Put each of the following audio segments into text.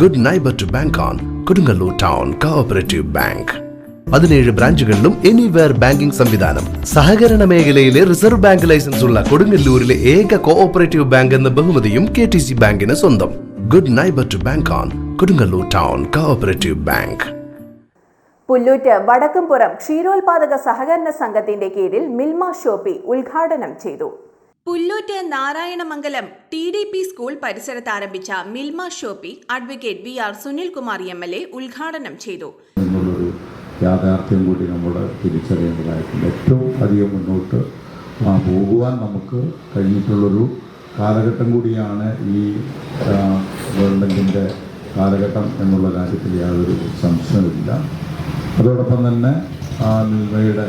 Good neighbour to bank on Kodungallur town cooperative bank പതിനേഴ് ബ്രാഞ്ചുകളിലും anywhere banking സംവിധാനം. സഹകരണ മേഖലയിലെ റിസർവ് ബാങ്ക് ലൈസൻസ് ഉള്ള കൊടുങ്ങല്ലൂരിലെ ഏക കോഓപ്പറേറ്റീവ് ബാങ്ക് എന്ന ബഹുമതിയും കെ ടി സി ബാങ്കിന് സ്വന്തം. Good neighbour to bank on Kodungallur town cooperative bank Pullut Vadakkumpuram ക്ഷീരോത്പാദക സഹകരണ സംഘത്തിന്റെ കീഴിൽ മിൽമ ഷോപ്പി ഉദ്ഘാടനം ചെയ്തു. Pullut Narayanamangalam T D P school പരിസരത്ത് ആരംഭിച്ച Milma shoppe advocate V R Sunilkumar M L A ഉദ്ഘാടനം ചെയ്തു. യാഥാർത്ഥ്യം കൂടി നമ്മൾ തിരിച്ചറിയേണ്ടതായിട്ടുണ്ട്. ഏറ്റവും അധികം മുന്നോട്ട് പോകുവാൻ നമുക്ക് കഴിഞ്ഞിട്ടുള്ളൊരു കാലഘട്ടം കൂടിയാണ് ഈ ഗവൺമെന്റിന്റെ കാലഘട്ടം എന്നുള്ള കാര്യത്തിൽ യാതൊരു സംശയമില്ല അതോടൊപ്പം തന്നെ മിൽമയുടെ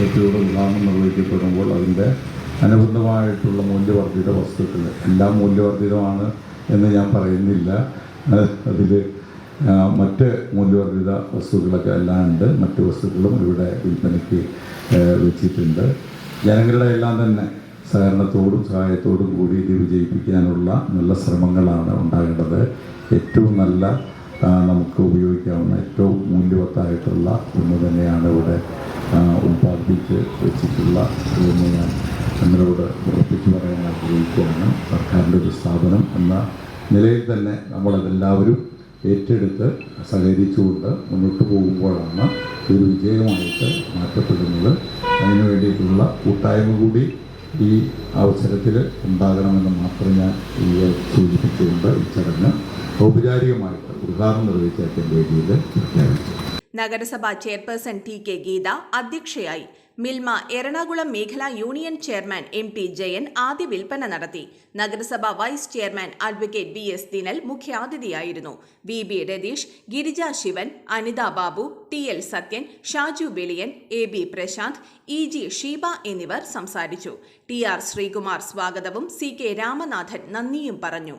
ഏറ്റവും ഉദാഹരണം നിർവഹിക്കപ്പെടുമ്പോൾ അതിന്റെ അനുബന്ധമായിട്ടുള്ള മൂല്യവർദ്ധിത വസ്തുക്കൾ. എല്ലാം മൂല്യവർദ്ധിതമാണ് എന്ന് ഞാൻ പറയുന്നില്ല. അതിൽ മറ്റ് മൂല്യവർദ്ധിത വസ്തുക്കളൊക്കെ എല്ലാം ഉണ്ട്. മറ്റ് വസ്തുക്കളും ഇവിടെ വിൽപ്പനയ്ക്ക് വെച്ചിട്ടുണ്ട്. ജനങ്ങളുടെ എല്ലാം തന്നെ സഹകരണത്തോടും സഹായത്തോടും കൂടി ഇത് വിജയിപ്പിക്കാനുള്ള നല്ല ശ്രമങ്ങളാണ് ഉണ്ടാകേണ്ടത്. ഏറ്റവും നല്ല നമുക്ക് ഉപയോഗിക്കാവുന്ന ഏറ്റവും മൂല്യവത്തായിട്ടുള്ള ഒന്ന് തന്നെയാണ് ഇവിടെ ഉൽപ്പാദിപ്പിച്ച് വെച്ചിട്ടുള്ള എന്ന് ഞാൻ നിങ്ങളോട് ഉറപ്പിച്ചു പറയാൻ ആഗ്രഹിക്കുകയാണ്. സർക്കാരിന്റെ ഒരു സ്ഥാപനം എന്ന നിലയിൽ തന്നെ നമ്മളതെല്ലാവരും ഏറ്റെടുത്ത് സഹകരിച്ചുകൊണ്ട് മുന്നോട്ട് പോകുമ്പോഴാണ് ഇതൊരു വിജയമായിട്ട് മാറ്റപ്പെടുന്നത്. അതിനു വേണ്ടിയിട്ടുള്ള കൂട്ടായ്മ കൂടി ഈ അവസരത്തിൽ ഉണ്ടാകണമെന്ന് മാത്രം ഞാൻ ഈ സൂചിപ്പിച്ചുകൊണ്ട് ഈ ചടങ്ങ് ഔപചാരികമായിട്ട് ഉദ്ഘാടനം നിർവഹിച്ച വേദിയിൽ പ്രഖ്യാപിച്ചു നഗരസഭാ ചെയർപേഴ്സൺ ടി കെ ഗീത അധ്യക്ഷയായി മിൽമ എറണാകുളം മേഖലാ union chairman M P Jayan ആദ്യ വിൽപ്പന നടത്തി. നഗരസഭ vice chairman advocate V S Dinal മുഖ്യാതിഥിയായിരുന്നു. V B Ratheesh Girija Sivan Anitha Babu T L Sathyan Shaju Veliyan A B Prasanth E G Sheeba എന്നിവർ സംസാരിച്ചു. T R Sreekumar സ്വാഗതവും C K Ramanathan നന്ദിയും പറഞ്ഞു.